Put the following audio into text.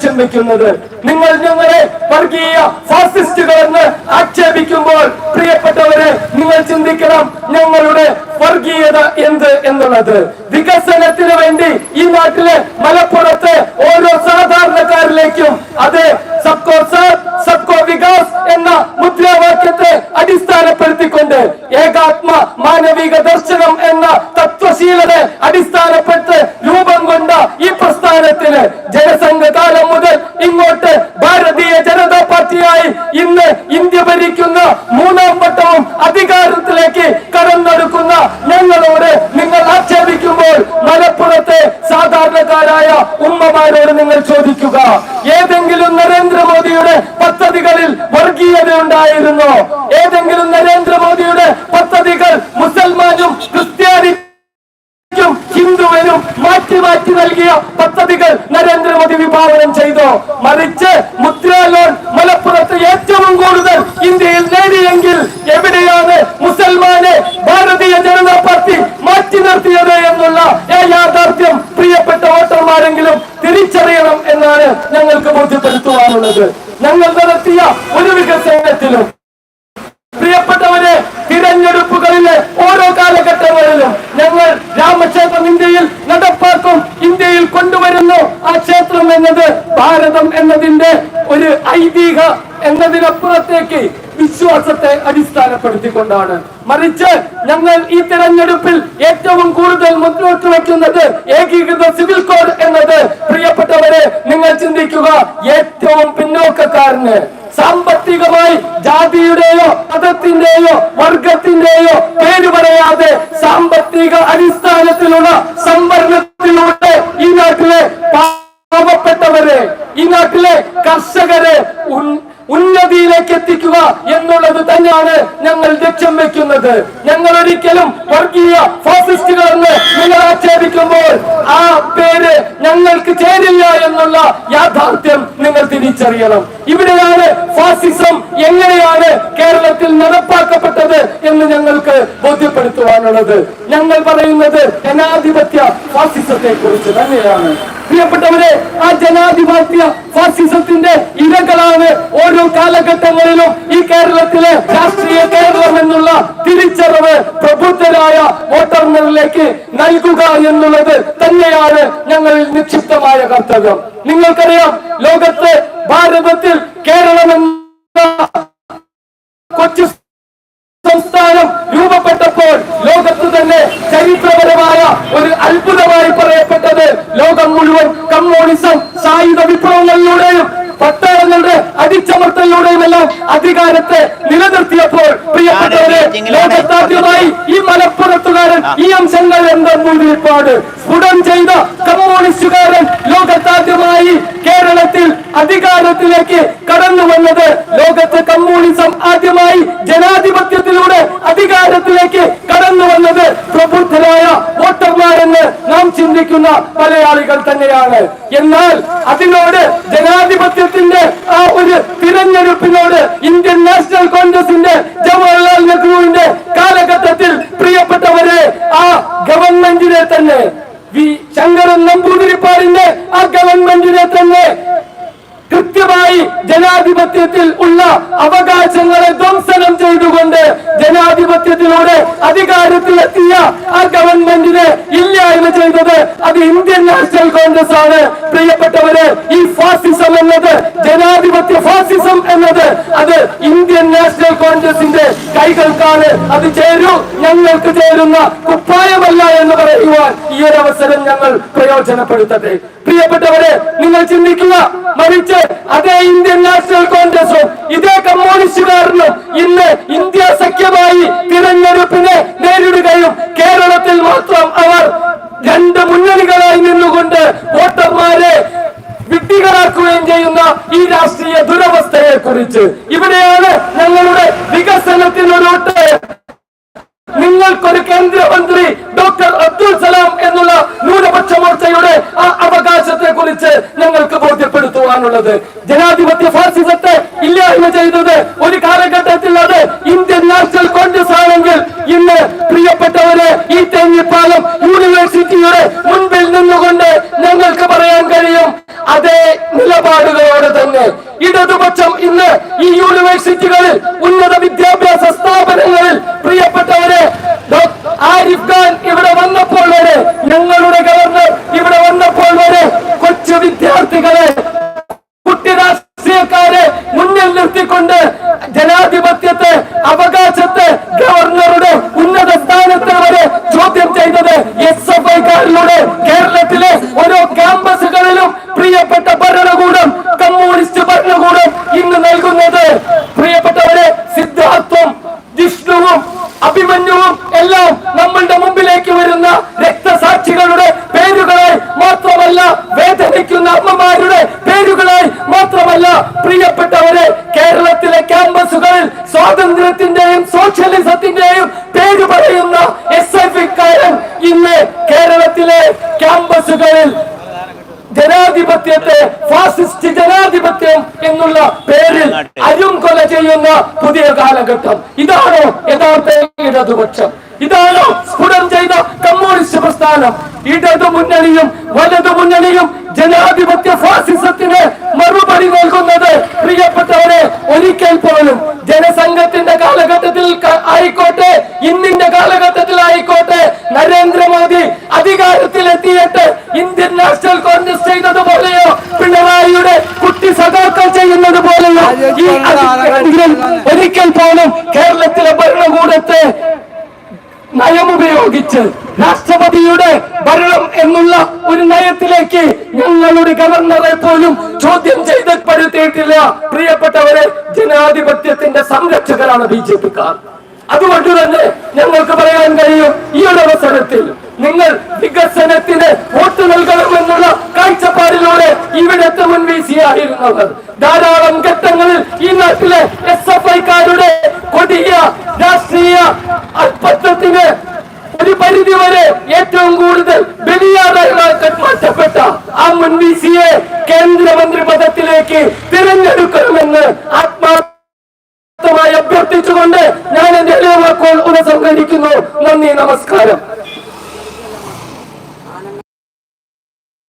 ലക്ഷ്യം വെക്കുന്നത്. നിങ്ങൾ ഞങ്ങളെ വർഗീയ ഫാസിസ്റ്റുകളെന്ന് ആക്ഷേപിക്കുമ്പോൾ പ്രിയപ്പെട്ടവരെ നിങ്ങൾ ചിന്തിക്കണം ഞങ്ങളുടെ വർഗീയത എന്ത് എന്നുള്ളത്. വികസനത്തിന് വേണ്ടി ഈ നാട്ടിലെ മലപ്പുറത്ത് ഓരോ സാധാരണക്കാരിലേക്കും അത് സബ്കോ സബ്കോ വികാസ് എന്ന മുദ്രാവാക്യത്തെ അടിസ്ഥാനപ്പെടുത്തിക്കൊണ്ട് ഏകാത്മ മാനവിക ദർശനം എന്ന തത്വശീലത അടിസ്ഥാനപ്പെട്ട് വിഭാവനം ചെയ്തു. മറിച്ച് മുദ്രാലോൺ മലപ്പുറത്ത് ഏറ്റവും കൂടുതൽ ഇന്ത്യയിൽ നേടിയെങ്കിൽ എവിടെയാണ് മുസൽമാനെ ഭാരതീയ ജനതാ പാർട്ടി മാറ്റി നിർത്തിയത് എന്നുള്ള യാഥാർത്ഥ്യം പ്രിയപ്പെട്ട വോട്ടർമാരെങ്കിലും തിരിച്ചറിയണം എന്നാണ് ഞങ്ങൾക്ക് ബോധ്യപ്പെടുത്തുവാനുള്ളത്. ഞങ്ങൾ നടത്തിയ ഒരു വികസനത്തിലും പ്രിയപ്പെട്ടവരെ തിരഞ്ഞെടുപ്പുകളിലെ ഓരോ കാലഘട്ടങ്ങളിലും ഞങ്ങൾ രാമക്ഷേത്രം ഇന്ത്യയിൽ നടപ്പാക്കും ഇന്ത്യയിൽ കൊണ്ടുവരുന്നു ആ ക്ഷേത്രം എന്നത് ഭാരതം എന്നതിന്റെ ഒരു ഐതിഹ്യ എന്നതിനപ്പുറത്തേക്ക് വിശ്വാസത്തെ അടിസ്ഥാനപ്പെടുത്തിക്കൊണ്ടാണ്. മറിച്ച് ഞങ്ങൾ ഈ തെരഞ്ഞെടുപ്പിൽ ഏറ്റവും കൂടുതൽ മുന്നോട്ട് വയ്ക്കുന്നത് ഏകീകൃത സിവിൽ കോഡ് എന്നത്. പ്രിയപ്പെട്ടവരെ നിങ്ങൾ ചിന്തിക്കുക ഏറ്റവും പിന്നോക്കക്കാരന് സാമ്പത്തികമായി ജാതിയുടെയോ മതത്തിന്റെയോ വർഗത്തിന്റെയോ പേര് പറയാതെ സാമ്പത്തിക അടിസ്ഥാനത്തിലുള്ള സംവരണത്തിലൂടെ ഈ നാട്ടിലെ പാവപ്പെട്ടവരെ ഈ നാട്ടിലെ കർഷകരെ ഉന്നതിയിലേക്ക് എത്തിക്കുക എന്നുള്ളത് തന്നെയാണ് ഞങ്ങൾ ലക്ഷ്യം വെക്കുന്നത്. ഞങ്ങൾ ഒരിക്കലും വർഗീയ ഫാസിസ്റ്റുകൾ എന്ന് നിങ്ങൾ ആക്ഷേപിക്കുമ്പോൾ ആ പേര് ഞങ്ങൾക്ക് ചേരില്ല എന്നുള്ള യാഥാർത്ഥ്യം നിങ്ങൾ തിരിച്ചറിയണം. ഇവിടെയാണ് ഫാസിസം എങ്ങനെയാണ് കേരളത്തിൽ എന്ന് ഞങ്ങൾക്ക് ബോധ്യപ്പെടുത്തുവാനുള്ളത്. ഞങ്ങൾ പറയുന്നത് ജനാധിപത്യ ഫാസിസത്തെ കുറിച്ച് തന്നെയാണ്. പ്രിയപ്പെട്ടവരെ ആ ജനാധിപത്യ ഫാസിസത്തിന്റെ ഇരകളാണ് ഓരോ കാലഘട്ടങ്ങളിലും ഈ കേരളത്തിലെ രാഷ്ട്രീയ കേരളം എന്നുള്ള തിരിച്ചറിവ് പ്രബുദ്ധരായ വോട്ടർമാരിലേക്ക് നൽകുക എന്നുള്ളത് തന്നെയാണ് ഞങ്ങളിൽ നിക്ഷിപ്തമായ കർത്തവ്യം. നിങ്ങൾക്കറിയാം ലോകത്ത് ഭാരതത്തിൽ കേരളം എന്ന കൊച്ചു ലോകം മുഴുവൻ കമ്മ്യൂണിസം സായുധ വിപ്ലവങ്ങളിലൂടെയും പട്ടാളങ്ങളുടെ അടിച്ചമർത്തലിലൂടെയും എല്ലാം അധികാരത്തെ നിലനിർത്തിയപ്പോൾ പ്രിയപ്പെട്ടവരെ ലോകത്താദ്യമായി ഈ മലപ്പുറത്തുകാരൻ ഈ അംശങ്ങൾ എന്തെന്നൊരുപാട് സ്ഫുടം ചെയ്ത കമ്മ്യൂണിസ്റ്റുകാരൻ ലോകത്താദ്യമായി കേരളത്തിൽ അധികാരത്തിലേക്ക് കടന്നു വന്നത് ലോകത്ത് കമ്മ്യൂണിസം ആദ്യമായി ജനാധിപത്യത്തിലൂടെ അധികാരത്തിലേക്ക് കടന്നു വന്നത് പ്രബുദ്ധരായ വോട്ടർമാരെന്ന് നാം ചിന്തിക്കുന്ന മലയാളികൾ തന്നെയാണ്. എന്നാൽ അതിനോട് ജനാധിപത്യത്തിന്റെ ആ ഒരു തിരഞ്ഞെടുപ്പിനോട് ഇന്ത്യൻ നാഷണൽ കോൺഗ്രസിന്റെ ജവഹർലാൽ നെഹ്റുവിന്റെ കാലഘട്ടത്തിൽ പ്രിയപ്പെട്ടവരെ ആ ഗവൺമെന്റിനെ തന്നെ വി ശങ്കരൻ നമ്പൂതിരിപ്പാടിന്റെ ആ ഗവൺമെന്റിനെ തന്നെ കൃത്യമായി ജനാധിപത്യത്തിൽ ഉള്ള അവകാശങ്ങളെ ധ്വംസനം ചെയ്തുകൊണ്ട് ജനാധിപത്യത്തിലൂടെ അധികാരത്തിലെത്തിയ ആ ഗവൺമെന്റിനെ ഇല്ലായ്മ ചെയ്തത് അത് ഇന്ത്യൻ നാഷണൽ കോൺഗ്രസ് ആണ് പ്രിയപ്പെട്ടവര് ഈ ഫാസിസം എന്നത് ജനാധിപത്യ ഫാസിസം എന്നത് അത് ഇന്ത്യൻ നാഷണൽ കോൺഗ്രസിന്റെ കൈകൾക്കാണ്. അത് ചേരൂ ഞങ്ങൾക്ക് ചേരുന്ന കുപ്പായമല്ല എന്ന് പറയുവാൻ ഈ ഒരു അവസരം ഞങ്ങൾ പ്രയോജനപ്പെടുത്തട്ടെ. പ്രിയപ്പെട്ടവരെ നിങ്ങൾ ചിന്തിക്കുക മറിച്ച് അതേ ഇന്ത്യൻ നാഷണൽ കോൺഗ്രസും ദുരവസ്ഥയെ ഇവിടെയാണ് ഞങ്ങളുടെ വികസനത്തിനൊരോട്ട് നിങ്ങൾക്കൊരു കേന്ദ്രമന്ത്രി ഡോക്ടർ അബ്ദുൽ സലാം എന്നുള്ള ന്യൂനപക്ഷ മോർച്ചയുടെ ആ അവകാശത്തെ കുറിച്ച് ഞങ്ങൾക്ക് ബോധ്യപ്പെടുത്തുവാനുള്ളത്. ജനാധിപത്യ ഫാസിസത്തെ ഇടതുപക്ഷം ഇന്ന് ഈ യൂണിവേഴ്സിറ്റികളിൽ ഉന്നത വിദ്യാഭ്യാസ സ്ഥാപനങ്ങളിൽ പ്രിയപ്പെട്ടവരെ ആരിഫ് ഖാൻ ഇവിടെ വന്നപ്പോൾ വരെ ഞങ്ങളുടെ ഗവർണർ ഇവിടെ വന്നപ്പോൾ വരെ കൊച്ചു വിദ്യാർത്ഥികളെ കുട്ടി രാഷ്ട്രീയക്കാരെ മുന്നിൽ നിർത്തിക്കൊണ്ട് മാത്രമല്ല പ്രിയപ്പെട്ടവരെ കേരളത്തിലെ ക്യാമ്പസുകളിൽ സ്വാതന്ത്ര്യത്തിന്റെയും സോഷ്യലിസത്തിന്റെയും പേര് പറയുന്ന എസ് എഫ് ഇക്കാരൻ ഇന്ന് കേരളത്തിലെ ക്യാമ്പസുകളിൽ ജനാധിപത്യത്തെ ഫാസിസ്റ്റ് ജനാധിപത്യം എന്നുള്ള പേരിൽ അരും കൊല ചെയ്യുന്ന പുതിയ കാലഘട്ടം. ഇതാണോ യഥാർത്ഥ ഇടതുപക്ഷം? ഇതാണോ സ്ഫുടം ചെയ്ത കമ്മ്യൂണിസ്റ്റ് പ്രസ്ഥാനം? ഇടതു മുന്നണിയും വലതു മുന്നണിയും ജനാധിപത്യ ഫാസിസത്തിന് ഈ ഒരിക്കൽ പോലും കേരളത്തിലെ ഭരണകൂടത്തെ നയമുപയോഗിച്ച് രാഷ്ട്രപതിയുടെ ഭരണം എന്നുള്ള ഒരു നയത്തിലേക്ക് ഞങ്ങളുടെ ഗവർണറെ പോലും ചോദ്യം ചെയ്തപ്പെടുത്തിയിട്ടില്ല. പ്രിയപ്പെട്ടവരെ ജനാധിപത്യത്തിന്റെ സംരക്ഷകരാണ് ബി ജെ പിക്കാർ. അതുകൊണ്ട് തന്നെ ഞങ്ങൾക്ക് പറയാൻ കഴിയും ഈ ഒരു അവസരത്തിൽ നിങ്ങൾ വികസനത്തിന് വോട്ട് നൽകണമെന്നുള്ള കാഴ്ചപ്പാടിലൂടെ മുൻവീശിയായിരുന്നവർ ധാരാളം ഘട്ടങ്ങളിൽ ഈ നാട്ടിലെ എസ് എഫ് ഐക്കാരുടെ കൊടിയ രാഷ്ട്രീയ അല്പത്വത്തിന് ഒരു പരിധി വരെ ഏറ്റവും കൂടുതൽ ബലിയാറായി മാറ്റപ്പെട്ട ആ സിയെ കേന്ദ്രമന്ത്രി പദത്തിലേക്ക് തിരഞ്ഞെടുക്കണമെന്ന് ആത്മാ ായി അഭ്യർത്ഥിച്ചുകൊണ്ട് ഞാൻ എന്റെ എല്ലാ വാക്കുകൾ നന്ദി നമസ്കാരം.